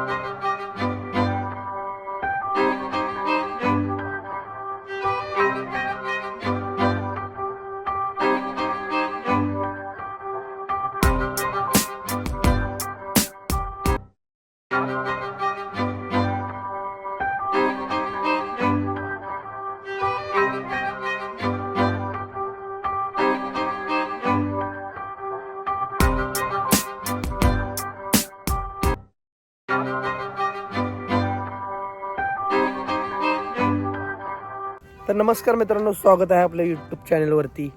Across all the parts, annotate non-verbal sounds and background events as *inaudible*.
तर नमस्कार मित्रांनो स्वागत आहे आपल्या यूट्यूब चॅनलवरती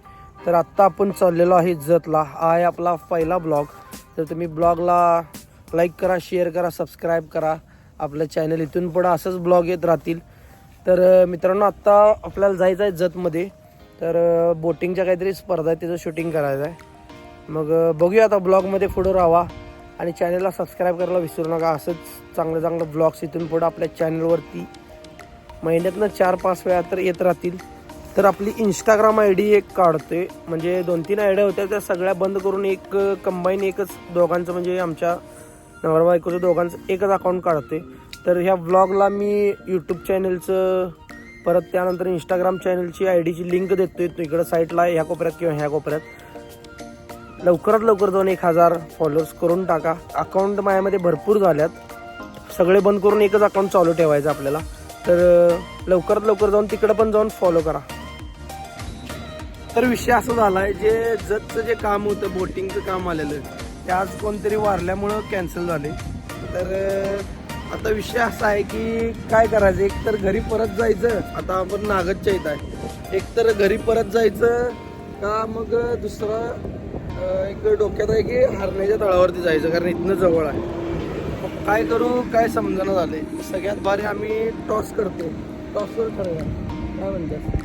तर आत्ता आपण चाललेलो आहे जतला. हा आहे आपला पहिला ब्लॉग. तर तुम्ही ब्लॉगला लाईक करा शेअर करा सबस्क्राईब करा. आपलं चॅनल इथून पुढं असंच ब्लॉग येत राहतील. तर मित्रांनो आत्ता आपल्याला जायचं आहे जतमध्ये. तर बोटिंगच्या काहीतरी स्पर्धा आहे त्याचं शूटिंग करायचं आहे. मग बघूया आता ब्लॉगमध्ये पुढं राहा आणि चॅनलला सबस्क्राईब करायला विसरू नका. असंच चांगलं चांगलं ब्लॉग्स इथून पुढं आपल्या चॅनलवरती महिन्यातनं चार पाच वेळा तर येत राहतील. तर आपली इंस्टाग्राम आय डी एक काढते म्हणजे दोन तीन आयडिया होत्या त्या सगळ्या बंद करून एक कंबाईन एकच दोघांचं म्हणजे आमच्या नवरा बायकोचं दोघांचं एकच अकाउंट काढते तर ह्या व्लॉगला मी यूट्यूब चॅनलचं परत त्यानंतर इंस्टाग्राम चॅनलची आय डीची लिंक देतोय. तो इकडं साईटला ह्या कोपऱ्यात किंवा ह्या कोपऱ्यात. लवकरात लवकर दोन एक हजार फॉलोअर्स करून टाका. अकाउंट माझ्यामध्ये भरपूर झाल्यात. सगळे बंद करून एकच अकाउंट चालू ठेवायचं आपल्याला. तर लवकरात लवकर जाऊन तिकडं पण जाऊन फॉलो करा. तर विषय असा झालाय जे जतचं जे काम होतं बोटिंगचं काम आलेलं ते आज कोणतरी वारल्यामुळं कॅन्सल झाले. तर आता विषय असा आहे की काय करायचं? एक तर घरी परत जायचं आता आपण नागदच्या इथं आहे. एक तर घरी परत जायचं का मग दुसरं एक डोक्यात आहे की हरण्याच्या तळावरती जायचं कारण इथनं जवळ आहे. काय करू काय समजणं झालंय सगळ्यात भारी आम्ही टॉस करतो. टॉसवर करूया काय म्हणतात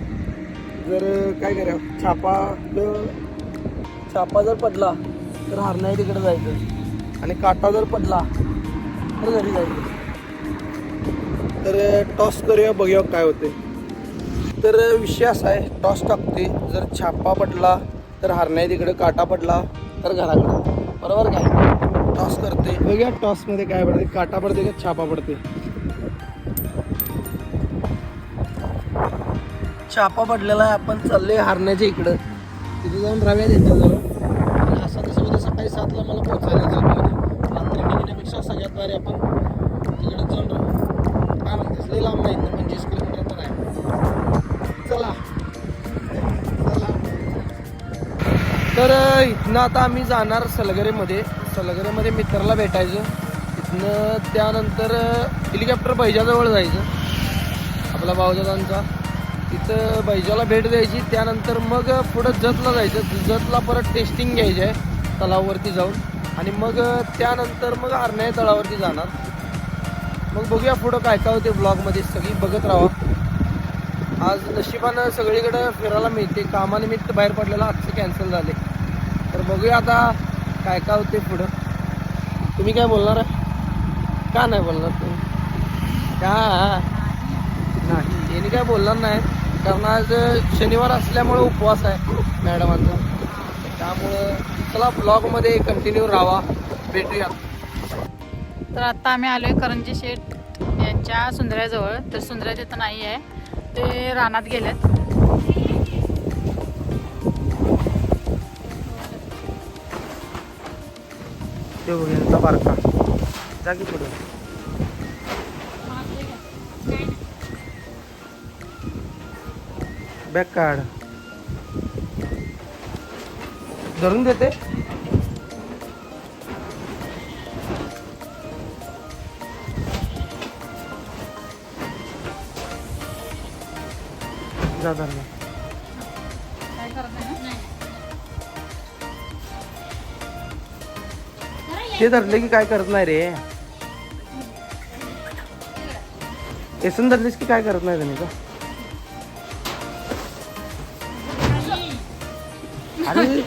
जर काय करूया? छापा जर- छापा जर पडला तर हरणाई तिकडे जायचं. आणि काटा जर पडला तर घरी जायचं. तर टॉस करूया बघूया काय होते तर विषय असा आहे टॉस टाकते जर छापा पडला तर हरणाई तिकडे काटा पडला तर घराकडे. बरोबर काय? टॉस करते. बघूया टॉसमध्ये काय पडते? काटा पडते का छापा पडते? छापा पडलेला आहे. आपण चाललोय हरण्याच्या इकडं. तिथे जाऊन राहूया त्याच्याजवळ आणि असं तसं उद्या सकाळी सातला मला पोहोचायला जरूर रात्री निघण्यापेक्षा सगळ्यात भारी आपण तिकडे जाऊन राहू. काय म्हणतेस? लई लांब नाही ना पंचवीस किलोमीटर तर आहे. चला. चला. तर इथनं आता आम्ही जाणार सलगरेमध्ये. सलगरेमध्ये मित्राला भेटायचं. इथनं त्यानंतर हेलिकॉप्टर बैजाजवळ जायचं. आपला भाऊजादांचा. तिथं बैजाला भेट द्यायची. त्यानंतर मग पुढं जतला जायचं. जतला परत टेस्टिंग घ्यायची आहे तलावावरती जाऊन. आणि मग त्यानंतर मग आरण्या तळावरती जाणार. मग बघूया पुढं काय काय होते ब्लॉगमध्ये सगळी बघत राहा. आज नशिबानं सगळीकडं फिरायला मिळते. कामानिमित्त बाहेर पडलेलं आजचं कॅन्सल झाले तर बघूया आता काय काय होते पुढं? तुम्ही काय बोलणार आहे? का नाही बोलणार तुम्ही? का? नाही. यांनी काय बोलणार नाही. कारण आज शनिवार असल्यामुळे उपवास आहे मॅडमांचा. त्यामुळं चला ब्लॉगमध्ये कंटिन्यू राहा भेटूया. तर आत्ता आम्ही आलोय करंजी शेठ यांच्या सुंदऱ्याजवळ. तर सुंदऱ्या तिथं नाही आहे ते रानात गेलेत. ते बघूया बारका. जागी पुढे. बॅग काढ. धरून देते. जा धरून ते धरले की काय करत नाही रे? एसन धरलेस की काय करत नाही त्यांनी का अरे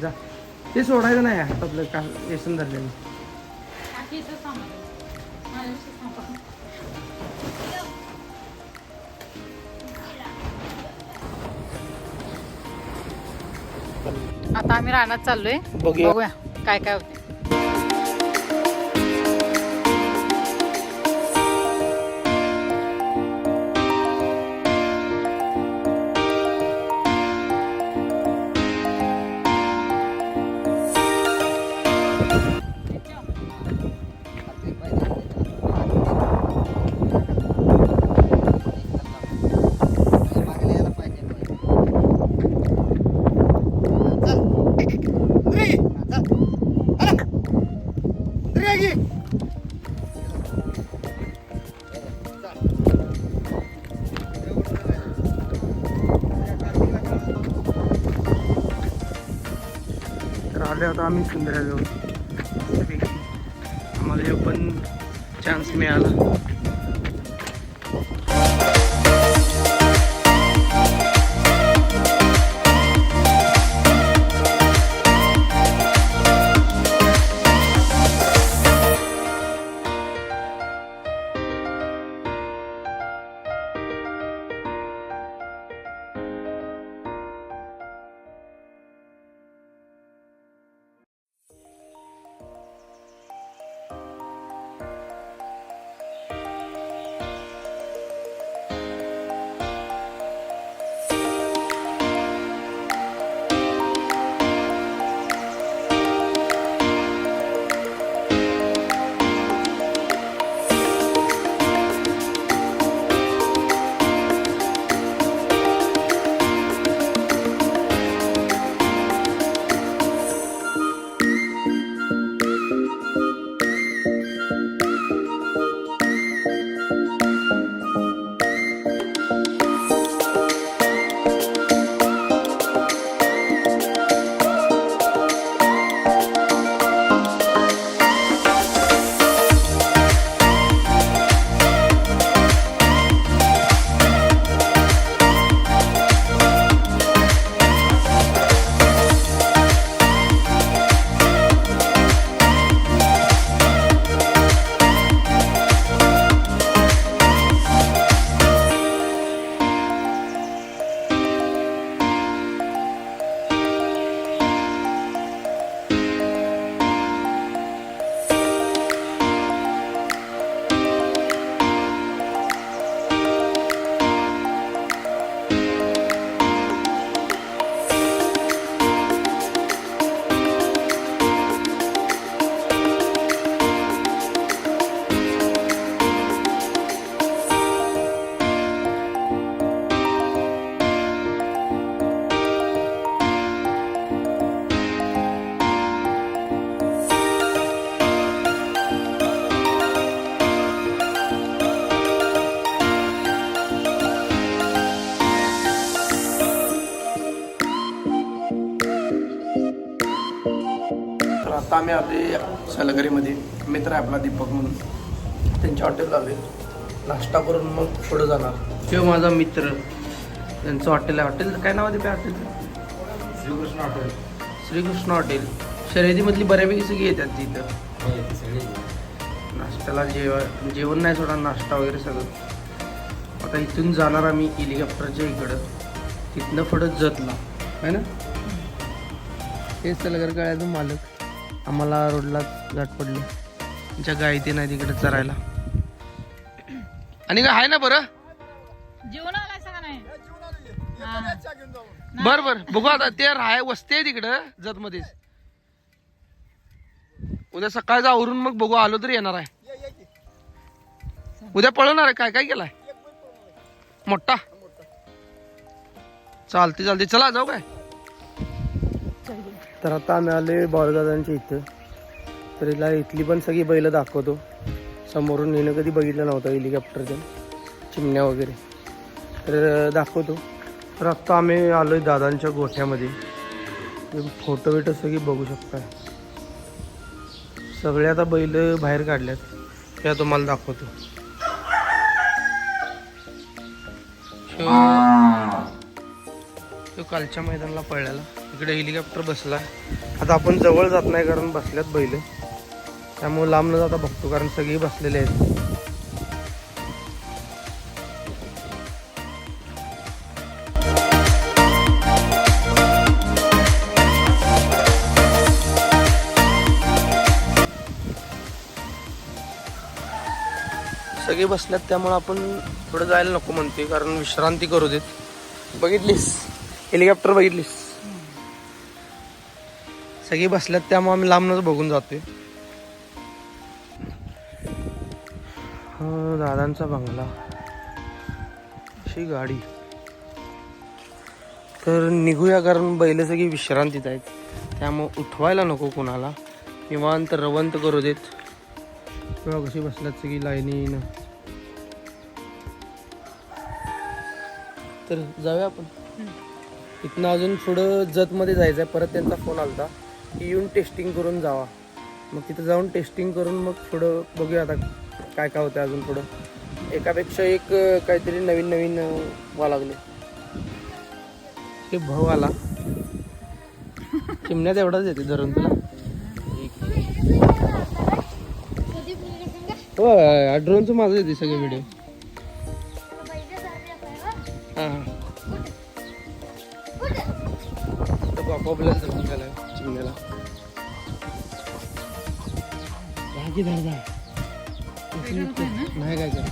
जा. ते सोडायचं नाही हातातलं का एसन धरलेलं आता आम्ही रानात चाललोय बघूया. बघूया काय काय होते तर आले आता आम्ही सुंदराजवळ. आम्हाला पण चान्स मिळाला. आम्ही आले सलगरीमध्ये मित्र आहे आपला दीपक म्हणून. त्यांच्या हॉटेलला आले नाश्ता करून मग पुढे जाणार. किंवा माझा मित्र. त्यांचं हॉटेल आहे. हॉटेल काय नाव आहे ते हॉटेलचं श्रीकृष्ण हॉटेल. श्रीकृष्ण हॉटेल. शर्यतीमधली बऱ्यापैकी सगळी येतात तिथं सगळे. नाश्त्याला जेवण जेवण नाही सोडा नाश्ता वगैरे सगळं. आता इथून जाणार आम्ही हेलिकॉप्टरच्या इकडं. तिथनं पुढं जतला. आहे ना? हेच सलगर कळायचं मालक. आम्हाला रोडला गाठ पडली. त्यांच्या गाई ते नाही तिकडे चरायला. आणि काय आहे ना बरं? जेवण आलाय का नाही? हा. बर बर. बघू आता ते राहाय वस्ती आहे तिकडं जतमध्येच. उद्या सकाळचं आवरून मग बघू आलो तरी येणार आहे. उद्या पळवणार आहे काय काय केलाय? मोठा? चालते चालते चला जाऊ काय? तर आता आम्ही आले बाळदादांच्या इथं. तर हिला इथली पण सगळी बैलं दाखवतो. समोरून हिनं कधी बघितलं नव्हतं हेलिकॉप्टरच्या चिमण्या वगैरे. तर दाखवतो. तर आत्ता आम्ही आलो आहे दादांच्या गोठ्यामध्ये. फोटो बिटो सगळी बघू शकता. सगळे आता बैल बाहेर काढल्यात. त्या तुम्हाला दाखवतो. तो कालच्या मैदानाला पळल्याला इकडे हेलिकॉप्टर बसला. आता आपण जवळ जात नाही कारण बसल्यात बैल. त्यामुळे लांब न जाता बघतो कारण सगळी बसलेले आहेत. सगळे बसल्यात त्यामुळे आपण थोडं जायला नको म्हणते कारण विश्रांती करू देत. बघितलीस? हेलिकॉप्टर बघितलीस? सगळे बसल्यात त्यामुळे आम्ही लांबनच बघून जातोय. हा, दादांचा बंगला. अशी गाडी. तर निघूया कारण बैल सगळी विश्रांतीत आहेत. त्यामुळं उठवायला नको कोणाला. निवांत रवंत करू देत. किंवा कशी बसल्यात सगळी लाईनीनं तर जाऊया आपण. इथनं अजून पुढं जतमध्ये जायचं आहे परत त्यांचा फोन आलता. की येऊन टेस्टिंग करून जावा. मग तिथं जाऊन टेस्टिंग करून मग पुढं बघूया आता काय काय होतं अजून पुढं. एकापेक्षा एक काहीतरी नवीन नवीन अं, व्हा लागले ते भाऊ आला. चिमण्यात एवढाच येते धरून तुला. हो ड्रोनचं माझं येते सगळे व्हिडिओ हां हां. गेलाय चिमण्याला रागी धरला नाही काय काय?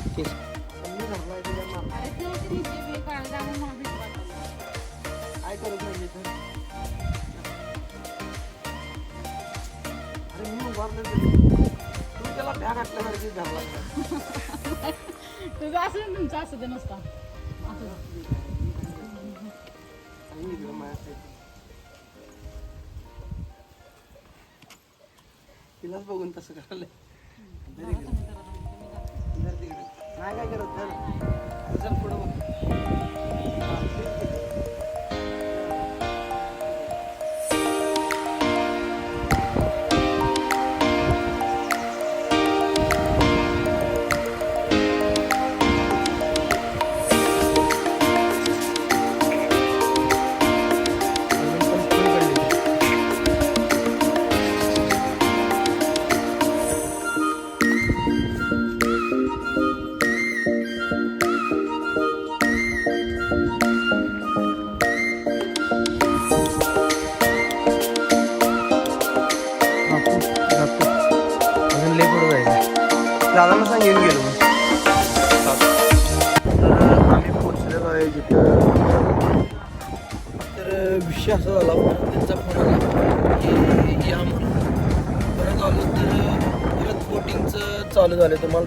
तुझं असं तुमचं असं ते नसतं. तिलाच बघून तसं करायला नाही काय करत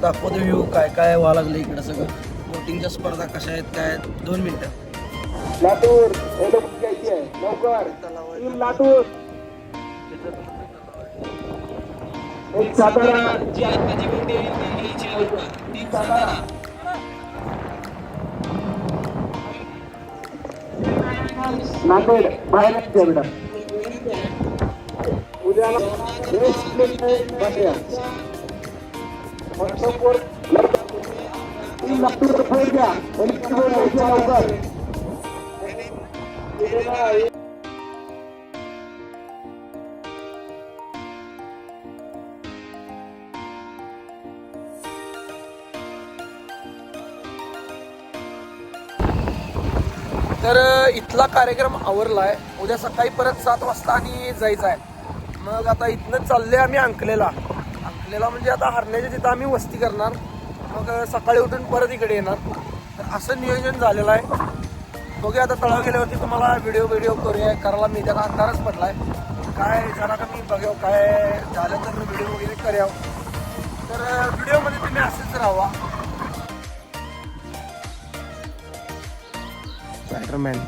दाखवतो व्ह्यू काय काय व्हावं लागलं इकडं सगळं. बोटिंगच्या स्पर्धा कशा आहेत काय आहेत. दोन मिनटं. लातूर लवकर. लातूर. जी आत्ताची बोटी आहे ती घ्यायची लवकर. सातारा. नांदेड बाहेर. लवकर तर इथला कार्यक्रम आवरला आहे उद्या सकाळी परत सात वाजता आणि जायचं आहे. मग आता इथनं चालले आम्ही अंकलेला. अंकलेला म्हणजे आता हरण्याच्या तिथं आम्ही वस्ती करणार. मग सकाळी उठून परत इकडे येणार. तर असं नियोजन झालेलं आहे. बघूया आता तळाव गेल्यावरती तुम्हाला व्हिडिओ व्हिडिओ करूया. करायला मी त्याला अंधारच आहे काय जरा का मी बघाव काय झालं तर व्हिडिओ वगैरे करूया. तर व्हिडिओमध्ये तुम्ही असेच राहावा स्पायडरमॅन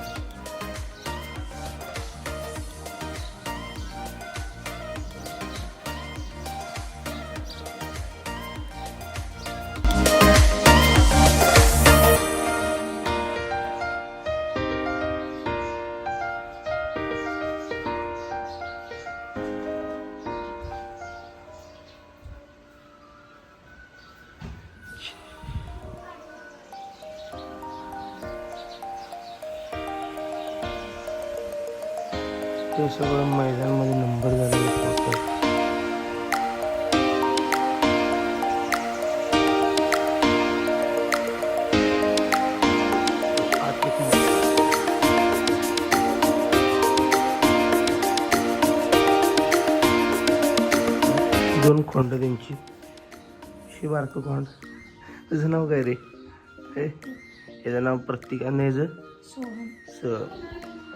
खोंड त्यांची. शिवारक खोंड तुझं नाव काय रे? हे? ह्याचं नाव प्रतीक आणि ह्याचं स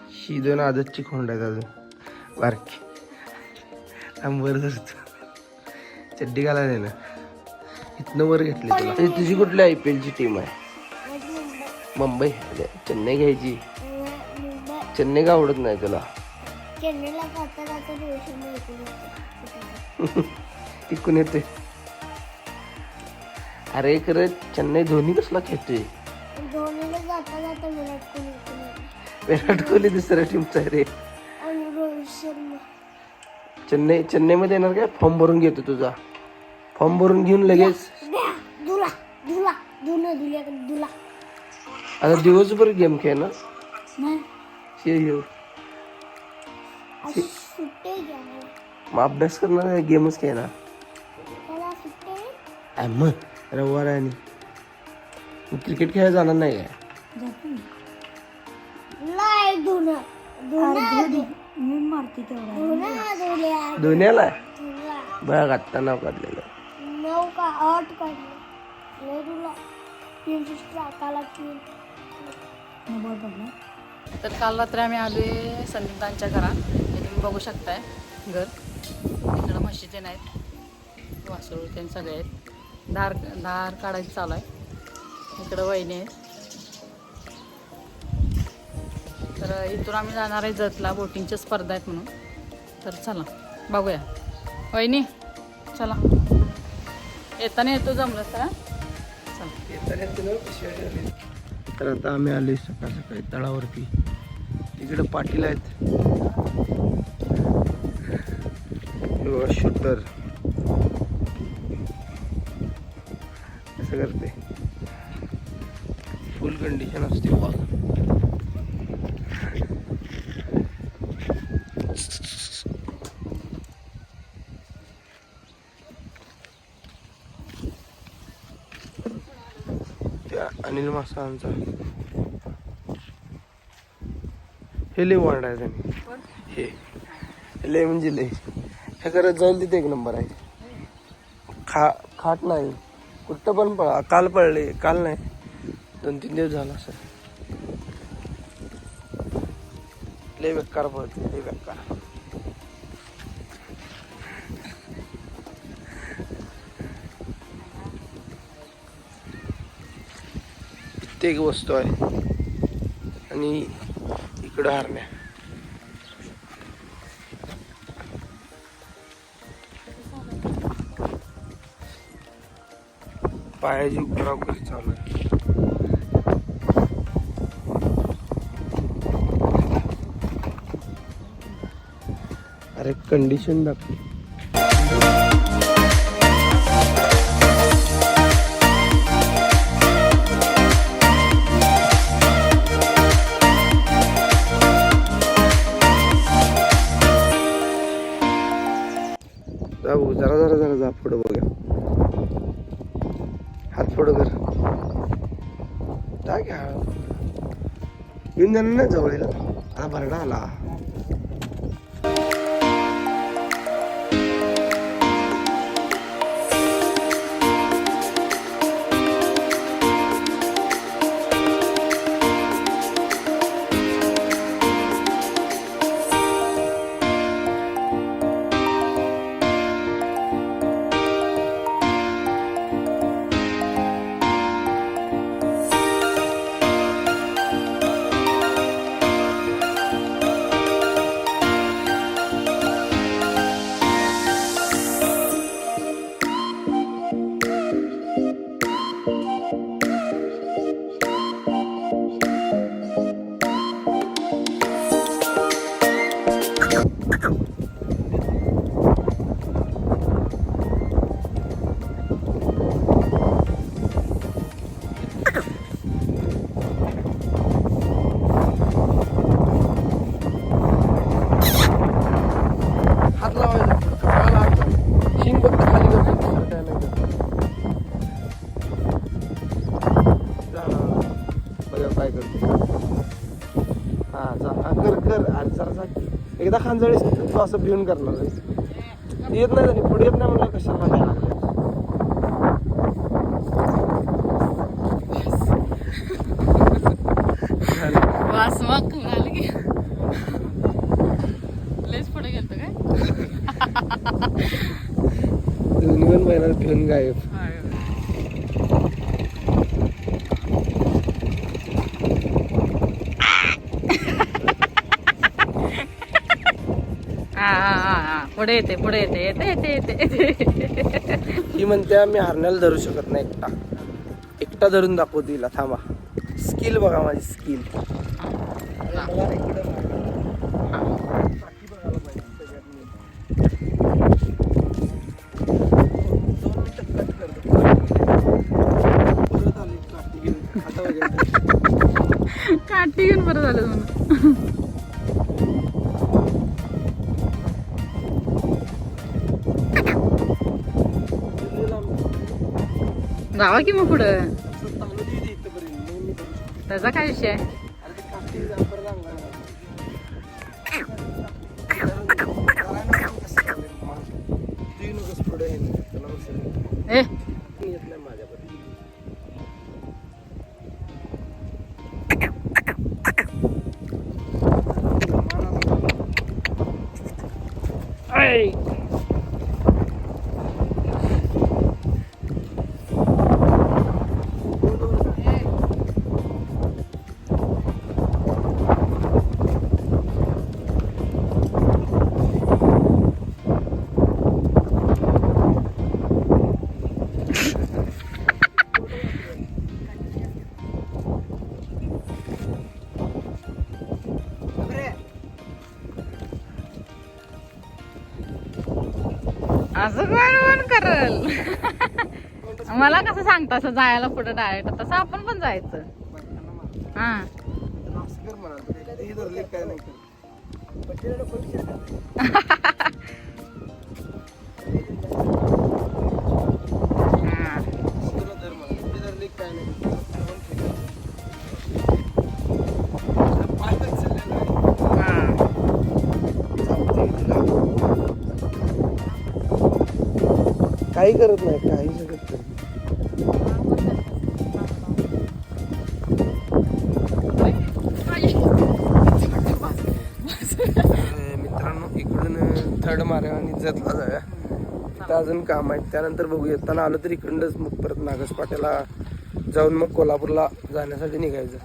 ही दोन आदतची खोंड आहेत अजून. बारकी. आम वर धरतो चड्डी घाला दे ना. इथनं वर घेतली तुला. हे तुझी कुठली आय पी एलची टीम आहे? मुंबई. चेन्नई घ्यायची. चेन्नई का आवडत नाही तुला? *laughs* टिकून येते अरे खरं चेन्नई धोनी कसला खेळतोय? विराट कोहली दुसऱ्या टीमचा आहे रे चेन्नई चेन्नईमध्ये येणार काय? फॉर्म भरून घेतो तुझा. फॉर्म भरून घेऊन लगेच. द्या दुला दुला दुला दुल्या दुला. आता दिवसभर गेम घ्या मला मग अभ्यास करणार गेमच खेळणार? आहे मग रविवार आहे आणि क्रिकेट खेळायला जाणार नाही काय? लाय धुना धुना मी मारते तेवढा. धुना दुल्या धोनीला धुला बघ आत्ता नाव काढलेलं. नऊ का आठ काढले. लय तुला तीनशे टाकाला तीन तर काल रात्री आम्ही आलोय संदीपांच्या घरात. हे तुम्ही बघू शकताय. घर. इकडं म्हशीचे नाहीत. वासरू ते सगळे आहेत. धार धार काढायचं चालू आहे. इकडं वहिनी आहेत. तर इथून आम्ही जाणार आहे जतला. बोटिंगच्या स्पर्धा आहेत म्हणून. तर चला बघूया. वहिनी चला. येताना येतो जमलं तर चला. तर आता आम्ही आले सकाळ सकाळी तळावरती. तिकडं पाटील आहेत. शूटर. असं करते. फुल कंडिशन असते वॉल त्या अनिल मासांचा. हे लय वांड आहे त्यांनी. हे. हे लय म्हणजे लय. हे करत जाईल तिथे एक नंबर आहे. खा खाट नाही. कुठं पण पळा. काल पळले काल नाही. दोन तीन दिवस झाला असं. लय बेकार पळते लय बेकार. प्रत्येक वस्तू आहे. आणि इकडं हरण्या. पायाची उपरावकरी चालू आहे. अरे कंडिशन दाखव. हात पुढं कर. काय घ्या? येऊन जाणार ना जवळ आता भरडा आला. खांजळीस तू असं भिवून करणार आहेस. येत नाही झाली पुढे येत नाही म्हणलं कशा भांडायला लागले वास पुढे गेलतो काय? दोन दोन महिन्यात फिरून गायब. पुढे येते पुढे येते येते येते येते. ही म्हणते मी हरण्याला धरू शकत नाही एकटा. एकटा धरून दाखवतो तिला थांबा. स्किल बघा माझी स्किल काठी घेऊन बरं झालं म्हणून. जावा की मग पुढं? त्याचा काय विषय? आहे ए. असं मला कसं सांगता असं जायला पुढे डायरेक्ट तसं आपण पण जायचं. हा. काही करत नाही काही सगळं मार्ग जाऊया तिथं अजून काम आहे त्यानंतर बघू येताना आलं तर इकडूनच मग परत नागस पाट्याला जाऊन मग कोल्हापूरला जाण्यासाठी निघायचं.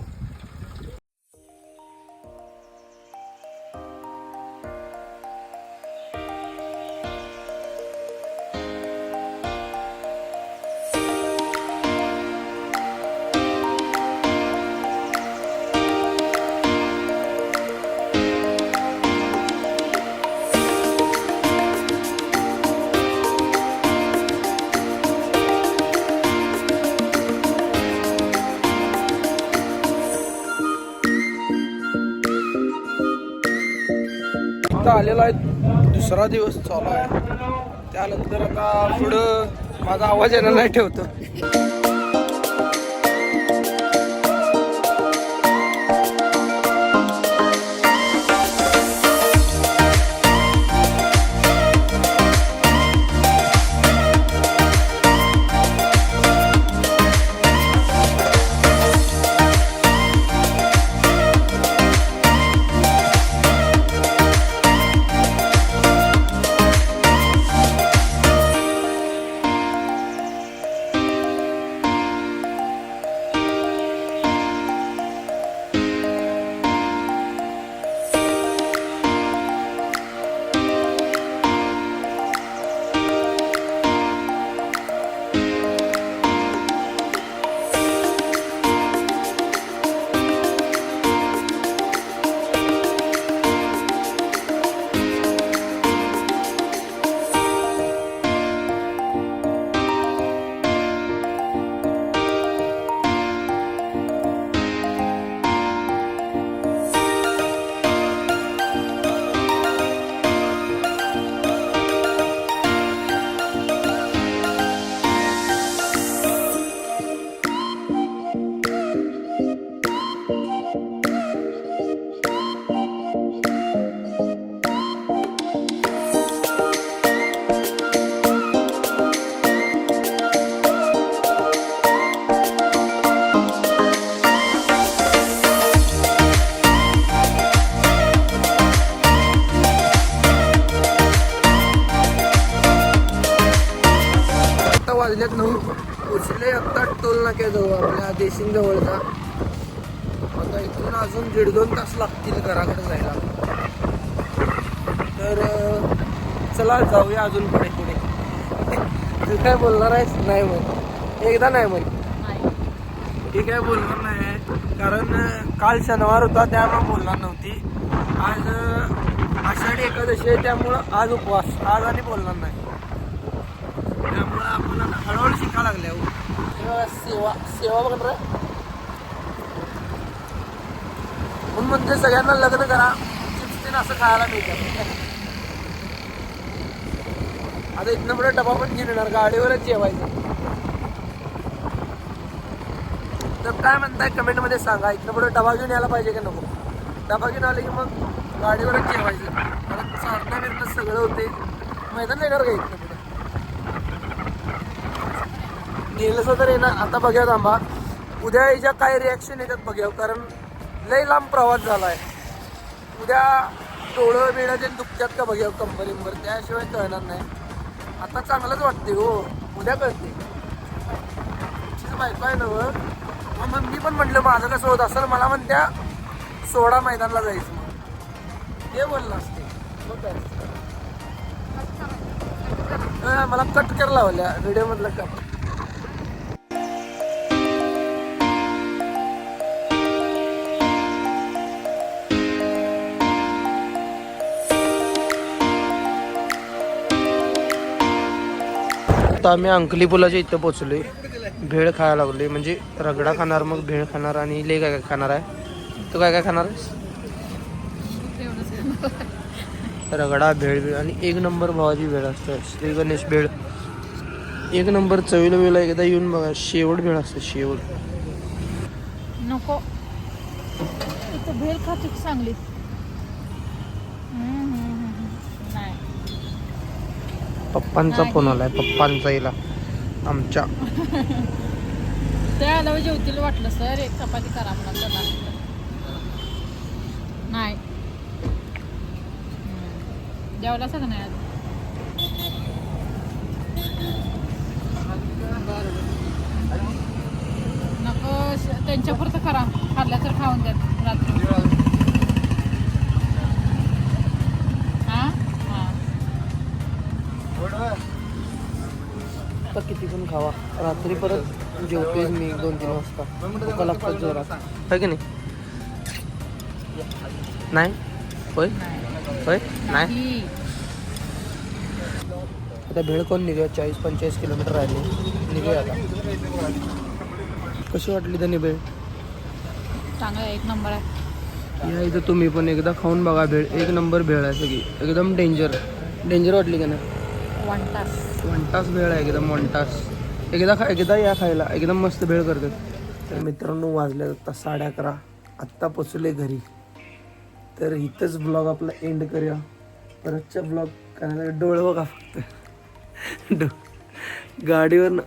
झालेला आहे. दुसरा दिवस चालू आहे. त्यानंतर आता पुढं माझा आवाज येणार नाही ठेवतो. जवळचा. आता इथून अजून दीड दोन तास लागतील घराकडे जायला. तर चला जाऊया अजून पुढे पुढे. *laughs* तू काय बोलणार आहेस? नाही म्हण एकदा नाही म्हण नाही आहे काय बोलणार नाही. कारण काल शनिवार होता त्यामुळे बोलणार नव्हती. आज आषाढी एकादशी आहे त्यामुळं आज उपवास. आज आणि बोलणार नाही. त्यामुळं आपण हळूहळू शिका लागल्या सेवा सेवा बघणार रे म्हणून म्हणजे सगळ्यांना लग्न करा. चिप्स तेन असं खायला मिळतं. आता इथनं पुढे डबा पण घेऊन येणार गाडीवरच जेवायचं. तर काय म्हणताय कमेंटमध्ये सांगा इथनं पुढे डबा घेऊन यायला पाहिजे का नको? डबा घेऊन आले की मग गाडीवरच जेवायचं. कारण चारणं बिरणं सगळं होते मैदान येणार का इथनं पुढे गेलं तर येणार. आता बघ्या थांबा उद्या याच्या काय रिॲक्शन येतात बघ्या कारण लय लांब प्रवास झाला आहे उद्या डोळं बिळं ते दुखतात का बघूया कंपनीवर त्याशिवाय कळणार नाही. आता चांगलंच वाटते हो. उद्या कळते तिचं बायको आहे ना व. मग मी पण म्हटलं माझं कसं होत असेल मला म्हणत्या सोडा मैदानला जायचं मग ते बोललं असते. मग काय? मला कट कर लावल्या. व्हिडिओ मधलं कट आता आम्ही अंकली पुलाच्या इथं पोचलोय. भेळ खायला लागले म्हणजे रगडा खाणार मग भेळ खाणार आणि ले काय काय खाणार आहे? तू काय काय खाणार आहेस? रगडा भेळ भेळ आणि एक नंबर भावाची भेळ असते. श्री गणेश भेळ. एक नंबर चवीला वेळेला एकदा येऊन बघा. शेवट भेळ असते शेवट. नको. भेळ खातो चांगली पप्पांचा. फोन आलाय पप्पांचा येला आमच्या. ते आल्यावर जेवतील वाटलं सर एक चपाती करा म्हणा नाही. जेवला सगळं नाही आज? नको त्यांच्यापुरतं करा. खाल्लं तर खाऊन द्या रात्री. खावा. रात्री परत जेवतोय मी दोन तीन वाजता. भुका लागतात जोरात. आहे की नाही? नाही? होय? होय? नाही? नाही आता भेळ कोण निघूया चाळीस पंचेचाळीस किलोमीटर राहिले. निघूया आता. कशी वाटली त्यांनी भेळ? चांगलं एक नंबर आहे. या इथं तुम्ही पण एकदा खाऊन बघा भेळ. एक नंबर भेळ आहे सगळी. एकदम डेंजर डेंजर वाटली का नाही? वन तास वन तास भेळ आहे एकदम वन तास एकदा खा एकदा या खायला. एकदम मस्त भेळ करतात. तर मित्रांनो वाजले आत्ता साडे अकरा. आत्ता पोचले घरी. तर इथंच ब्लॉग आपला एंड करूया. परतच्या ब्लॉग करायला डोळं बघा फक्त. डो गाडीवर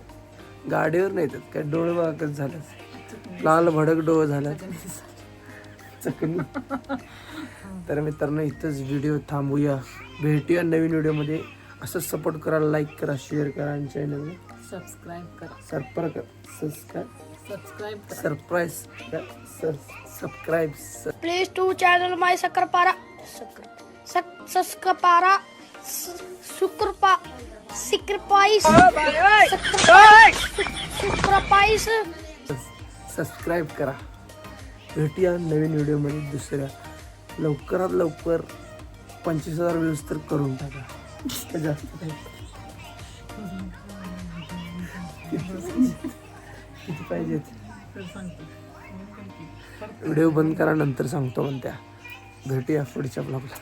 गाडीवर नाही येतात काय? डोळ बघा कसं झालं लाल भडक डोळं झाला चकनी तर मित्रांनो इथंच व्हिडिओ थांबूया. भेटूया नवीन व्हिडिओमध्ये असंच सपोर्ट करा लाईक करा शेअर करा आणि चॅनलला सबस्क्राईब करा। सरपर करा प्लीज़ टू चैनल माय सकरपारा सकर सक सस्कपारा स- सुक्रपा सिक्रपाइस सुक्रपाइस सबस्क्राईब करा। भेटूया नवीन व्हिडिओमध्ये दुसऱ्या। लवकरात लवकर पंचवीस हज़ार व्ह्यूज तर करून टाका. जास्त नाही. किती पाहिजेत? व्हिडिओ बंद करा नंतर सांगतो म्हणत्या भेटूया पुढच्या ब्लॉगला